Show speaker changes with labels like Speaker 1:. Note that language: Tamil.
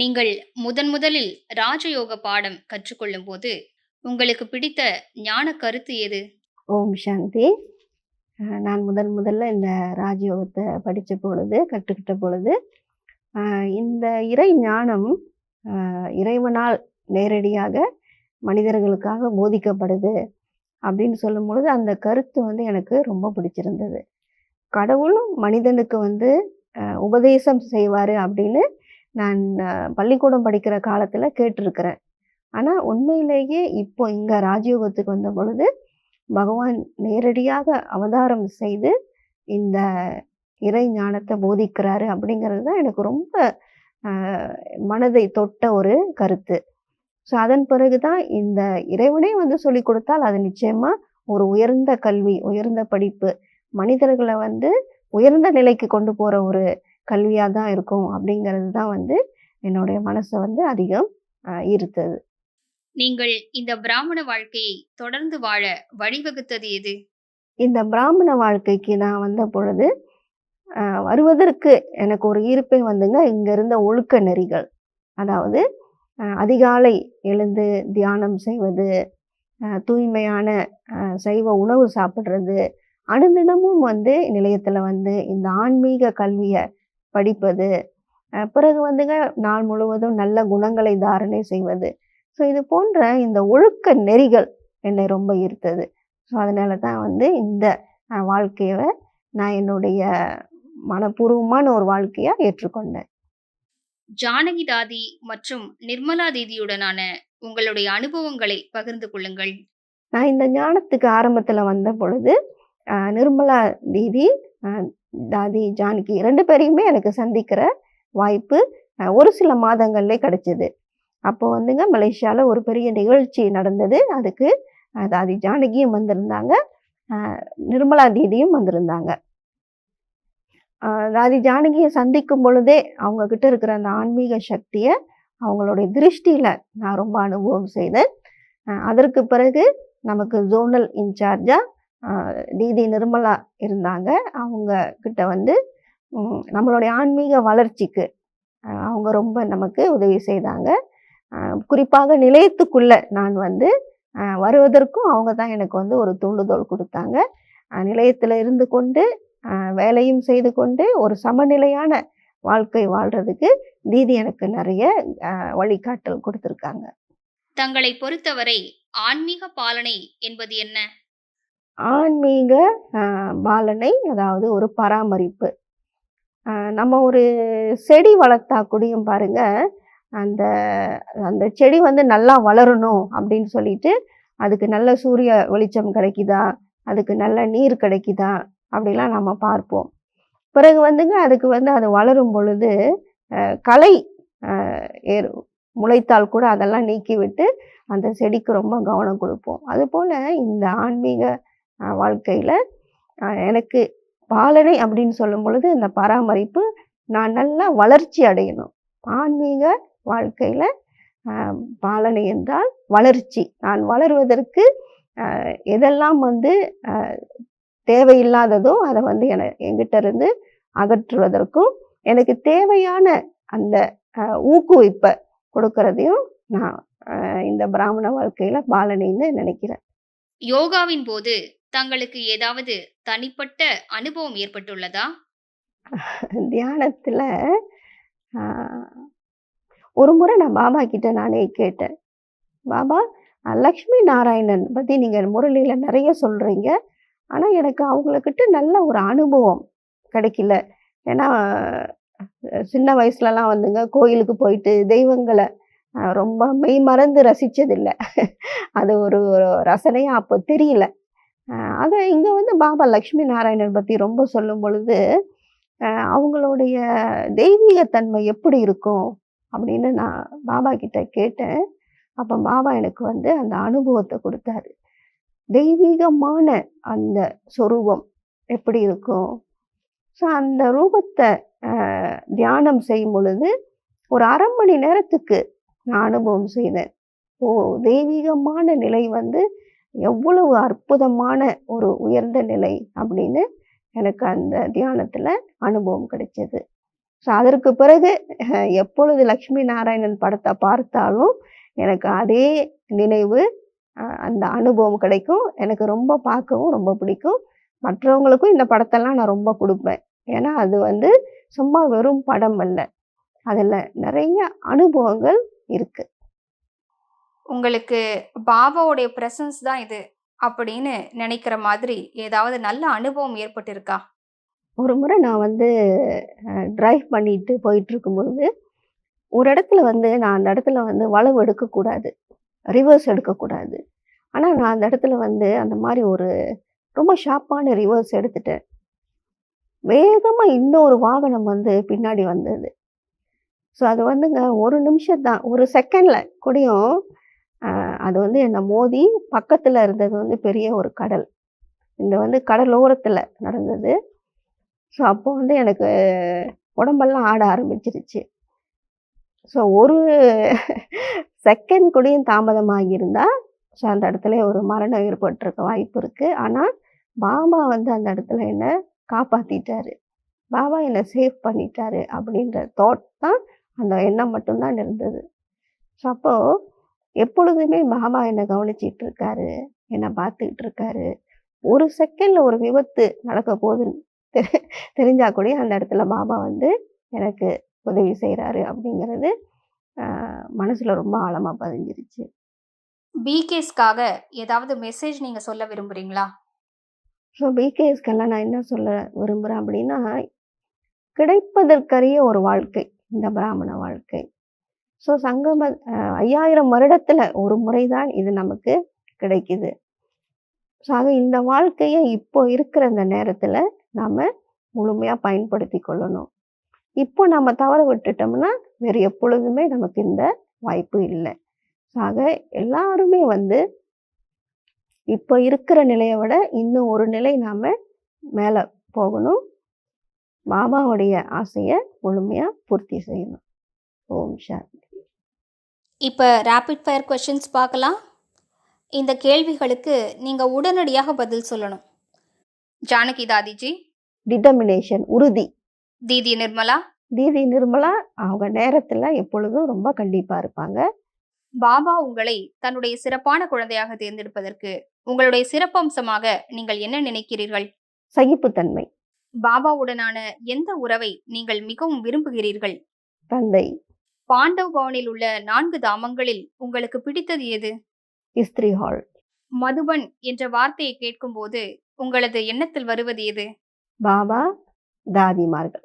Speaker 1: நீங்கள் முதன் முதலில் ராஜயோக பாடம் கற்றுக்கொள்ளும் போது உங்களுக்கு பிடித்த ஞான கருத்து எது?
Speaker 2: ஓம் சாந்தி. நான் முதன் முதல்ல இந்த ராஜயோகத்தை படித்த பொழுது கற்றுக்கிட்ட பொழுது இந்த இறை ஞானம் இறைவனால் நேரடியாக மனிதர்களுக்காக போதிக்கப்படுது அப்படின்னு சொல்லும் பொழுது அந்த கருத்து வந்து எனக்கு ரொம்ப பிடிச்சிருந்தது. கடவுளும் மனிதனுக்கு வந்து உபதேசம் செய்வார் அப்படின்னு நான் பள்ளிக்கூடம் படிக்கிற காலத்தில் கேட்டிருக்கிறேன். ஆனால் உண்மையிலேயே இப்போ இங்கே ராஜயோகத்துக்கு வந்த பொழுது பகவான் நேரடியாக அவதாரம் செய்து இந்த இறை ஞானத்தை போதிக்கிறாரு அப்படிங்கிறது தான் எனக்கு ரொம்ப மனதை தொட்ட ஒரு கருத்து. ஸோ அதன் பிறகு தான் இந்த இறைவனே வந்து சொல்லி கொடுத்தால் அது நிச்சயமா ஒரு உயர்ந்த கல்வி உயர்ந்த படிப்பு மனிதர்களை வந்து உயர்ந்த நிலைக்கு கொண்டு போகிற ஒரு கல்வியாக தான் இருக்கும் அப்படிங்கிறது தான் வந்து என்னுடைய மனசை வந்து அதிகம் ஈர்த்தது
Speaker 1: நீங்கள் இந்த பிராமண வாழ்க்கையை தொடர்ந்து வாழ வழிவகுத்தது எது?
Speaker 2: இந்த பிராமண வாழ்க்கைக்கு நான் வந்த பொழுது வருவதற்கு எனக்கு ஒரு ஈர்ப்பே வந்துங்க இங்க இருந்த ஒழுக்க நெறிகள். அதாவது அதிகாலை எழுந்து தியானம் செய்வது தூய்மையான சைவ உணவு சாப்பிட்றது அனுதினமும் வந்து நிலையத்தில் வந்து இந்த ஆன்மீக கல்வியை படிப்பது. பிறகு வந்துங்க நாள் முழுவதும் நல்ல குணங்களை தாரணை செய்வது. ஸோ இது போன்ற இந்த ஒழுக்க நெறிகள் என்னை ரொம்ப ஈர்த்தது. ஸோ அதனால தான் வந்து இந்த வாழ்க்கையை நான் என்னுடைய மனப்பூர்வமான ஒரு வாழ்க்கையாக ஏற்றுக்கொண்டேன்.
Speaker 1: ஜானகி தாதி மற்றும் நிர்மலா தீதியுடனான உங்களுடைய அனுபவங்களை பகிர்ந்து கொள்ளுங்கள்.
Speaker 2: நான் இந்த ஞானத்துக்கு ஆரம்பத்தில் வந்த பொழுது நிர்மலா தீதி தாதி ஜானகி ரெண்டு பேரையுமே எனக்கு சந்திக்கிற வாய்ப்பு ஒரு சில மாதங்கள்லே கிடைச்சிது. அப்போ வந்துங்க மலேசியாவில் ஒரு பெரிய நிகழ்ச்சி நடந்தது. அதுக்கு தாதி ஜானகியும் வந்திருந்தாங்க. நிர்மலா தீதியும் வந்திருந்தாங்க. தாதி ஜானகியை சந்திக்கும் பொழுதே அவங்க கிட்ட இருக்கிற அந்த ஆன்மீக சக்தியை அவங்களுடைய திருஷ்டியில் நான் ரொம்ப அனுபவம் செய்தேன். அதற்கு பிறகு நமக்கு ஜோனல் இன்சார்ஜாக டிடி நிர்மலா இருந்தாங்க. அவங்க கிட்ட வந்து நம்மளுடைய ஆன்மீக வளர்ச்சிக்கு அவங்க ரொம்ப நமக்கு உதவி செய்தாங்க. குறிப்பாக நிலையத்துக்குள்ளே நான் வந்து வருவதற்கும் அவங்க தான் எனக்கு வந்து ஒரு தூண்டுதோல் கொடுத்தாங்க. நிலையத்தில் இருந்து கொண்டு வேலையும் செய்து கொண்டு ஒரு சமநிலையான வாழ்க்கை வாழ்றதுக்கு தீதி எனக்கு நிறைய வழிகாட்டல் கொடுத்துருக்காங்க.
Speaker 1: தங்களை பொறுத்தவரை ஆன்மீக பாலனை என்பது என்ன?
Speaker 2: ஆன்மீக பாலனை அதாவது ஒரு பராமரிப்பு. நம்ம ஒரு செடி வளர்த்தா கூடயும் பாருங்க அந்த அந்த செடி வந்து நல்லா வளரணும் அப்படின்னு சொல்லிட்டு அதுக்கு நல்ல சூரிய வெளிச்சம் கிடைக்குதா? அதுக்கு நல்ல நீர் கிடைக்குதா? அப்படிலாம் நம்ம பார்ப்போம். பிறகு வந்துங்க அதுக்கு வந்து அது வளரும் பொழுது களை ஏறு முளைத்தால் கூட அதெல்லாம் நீக்கி விட்டு அந்த செடிக்கு ரொம்ப கவனம் கொடுப்போம். அதுபோல் இந்த ஆன்மீக வாழ்க்கையில். எனக்கு பாலனை அப்படின்னு சொல்லும் பொழுது இந்த பராமரிப்பு நான் நல்லா வளர்ச்சி அடையணும். ஆன்மீக வாழ்க்கையில் பாலனை என்றால் வளர்ச்சி. நான் வளருவதற்கு எதெல்லாம் வந்து தேவையில்லாததோ அதை வந்து என என்கிட்ட இருந்து அகற்றுவதற்கும் எனக்கு தேவையான அந்த ஊக்குவிப்பை கொடுக்கறதையும் நான் இந்த பிராமண வாழ்க்கையில் பாலனைன்னு நினைக்கிறேன்.
Speaker 1: யோகாவின் போது தங்களுக்கு ஏதாவது தனிப்பட்ட அனுபவம் ஏற்பட்டுள்ளதா?
Speaker 2: தியானத்துல ஒரு முறை நான் பாபா கிட்ட நானே கேட்டேன். பாபா லக்ஷ்மி நாராயணன் பத்தி நீங்க முரளியில நிறைய சொல்றீங்க. ஆனா எனக்கு அவங்களுக்கிட்ட நல்ல ஒரு அனுபவம் கிடைக்கல. ஏன்னா சின்ன வயசுலலாம் வந்துங்க கோயிலுக்கு போயிட்டு தெய்வங்களை ரொம்ப மெய் மறந்து ரசிச்சதில்லை. அது ஒரு ஒரு ரசனையா அப்போ தெரியல. அஹ், அதை வந்து பாபா லக்ஷ்மி நாராயணன் பற்றி ரொம்ப சொல்லும் பொழுது அவங்களுடைய தெய்வீகத்தன்மை எப்படி இருக்கும் அப்படின்னு நான் பாபா கிட்ட கேட்டேன். அப்போ பாபா எனக்கு வந்து அந்த அனுபவத்தை கொடுத்தாரு. தெய்வீகமான அந்த சொரூபம் எப்படி இருக்கும்? ஸோ அந்த ரூபத்தை தியானம் செய்யும் பொழுது ஒரு அரை மணி நேரத்துக்கு நான் அனுபவம் செய்தேன். ஓ தெய்வீகமான நிலை வந்து எவ்வளவு அற்புதமான ஒரு உயர்ந்த நிலை அப்படின்னு எனக்கு அந்த தியானத்தில் அனுபவம் கிடைச்சது. ஸோ அதற்கு பிறகு எப்பொழுது லக்ஷ்மி நாராயணன் படத்தை பார்த்தாலும் எனக்கு அதே நினைவு அந்த அனுபவம் கிடைக்கும். எனக்கு ரொம்ப பார்க்கவும் ரொம்ப பிடிக்கும். மற்றவங்களுக்கும் இந்த படத்தெல்லாம் நான் ரொம்ப கொடுப்பேன். ஏன்னா அது வந்து சும்மா வெறும் படம் அல்ல. அதில் நிறைய அனுபவங்கள் இருக்குது
Speaker 1: உங்களுக்கு பாபாவுடைய பிரசன்ஸ் தான் இது அப்படின்னு நினைக்கிற மாதிரி ஏதாவது நல்ல அனுபவம் ஏற்பட்டிருக்கா?
Speaker 2: ஒரு முறை நான் வந்து டிரைவ் பண்ணிட்டு போயிட்டு இருக்கும்பொழுது ஒரு இடத்துல வந்து நான் அந்த இடத்துல வந்து வளவு எடுக்கக்கூடாது. ரிவர்ஸ் எடுக்கக்கூடாது. ஆனால் நான் அந்த இடத்துல வந்து அந்த மாதிரி ஒரு ரொம்ப ஷார்ப்பான ரிவர்ஸ் எடுத்துட்டேன். வேகமாக இன்னொரு வாகனம் வந்து பின்னாடி வந்தது. ஸோ அது வந்துங்க ஒரு நிமிஷம் தான் ஒரு செகண்டில் கூடயும் அது வந்து என்னை மோதி பக்கத்தில் இருந்தது வந்து பெரிய ஒரு கடல். இந்த வந்து கடலோரத்தில் நடந்தது. ஸோ அப்போ வந்து எனக்கு உடம்பெல்லாம் ஆட ஆரம்பிச்சிருச்சு. ஸோ ஒரு செகண்ட் கூடயும் தாமதமாகி இருந்தா ஸோ அந்த இடத்துல ஒரு மரணம் ஏற்பட்டிருக்க வாய்ப்பு இருக்குது ஆனால் பாபா வந்து அந்த இடத்துல என்னை காப்பாற்றிட்டாரு பாபா என்னை சேவ் பண்ணிட்டாரு அப்படின்ற தாட் தான் அந்த எண்ணம் மட்டும்தான் இருந்தது. ஸோ அப்போது எப்பொழுதுமே பாபா என்னை கவனிச்சிட்டு இருக்காரு என்னை பார்த்துக்கிட்டு இருக்காரு ஒரு செகண்ட்ல ஒரு விபத்து நடக்க போகுதுன்னு தெரி- தெரிஞ்சா கூட அந்த இடத்துல பாபா வந்து எனக்கு உதவி செய்கிறாரு அப்படிங்கிறது மனசுல ரொம்ப ஆழமா பதிஞ்சிருச்சு.
Speaker 1: பிகேஸ்க்காக ஏதாவது மெசேஜ் நீங்க சொல்ல விரும்புறீங்களா?
Speaker 2: ஸோ பிகேஎஸ்க்கெல்லாம் நான் என்ன சொல்ல விரும்புகிறேன் அப்படின்னா கிடைப்பதற்கரிய ஒரு வாழ்க்கை இந்த பிராமண வாழ்க்கை. ஸோ சங்கம ஐயாயிரம் வருடத்தில் ஒரு முறை தான் இது நமக்கு கிடைக்குது. ஸோ ஆக இந்த வாழ்க்கையை இப்போ இருக்கிற இந்த நேரத்தில் நாம் முழுமையாக பயன்படுத்தி கொள்ளணும். இப்போ நம்ம தவற விட்டுட்டோம்னா வேறு எப்பொழுதுமே நமக்கு இந்த வாய்ப்பு இல்லை. ஆக எல்லாருமே வந்து இப்போ இருக்கிற நிலையை விட இன்னும் ஒரு நிலை நாம் மேலே போகணும். பாபாவுடைய ஆசையை முழுமையாக பூர்த்தி செய்யணும். ஓம் சாந்தி.
Speaker 1: இப்போ ரேபிட் ஃபயர் கொஷின்ஸ் பார்க்கலாம். இந்த கேள்விகளுக்கு நீங்க உடனடியாக பதில் சொல்லணும். ஜானகி தாதிஜி.
Speaker 2: டிட்டர்மினேஷன் உறுதி.
Speaker 1: தீதி நிர்மலா.
Speaker 2: தீதி நிர்மலா அவங்க நேரத்துல எப்பொழுதும் ரொம்ப கண்டிப்பா இருப்பாங்க.
Speaker 1: பாபா உங்களை தன்னுடைய சிறப்பான குழந்தையாக தேர்ந்தெடுப்பதற்கு உங்களுடைய சிறப்பம்சமாக நீங்கள் என்ன நினைக்கிறீர்கள்?
Speaker 2: சகிப்புத்தன்மை.
Speaker 1: பாபாவுடனான எந்த உறவை நீங்கள் மிகவும் விரும்புகிறீர்கள்?
Speaker 2: தந்தை.
Speaker 1: பாண்டவ் பவனில் உள்ள நான்கு தாமங்களில் உங்களுக்கு பிடித்தது எது?
Speaker 2: இஸ்திரி ஹால்
Speaker 1: மதுபன் என்ற வார்த்தையை கேட்கும்போது உங்களது எண்ணத்தில் வருவது எது?
Speaker 2: பாபா தாதிமார்கள்.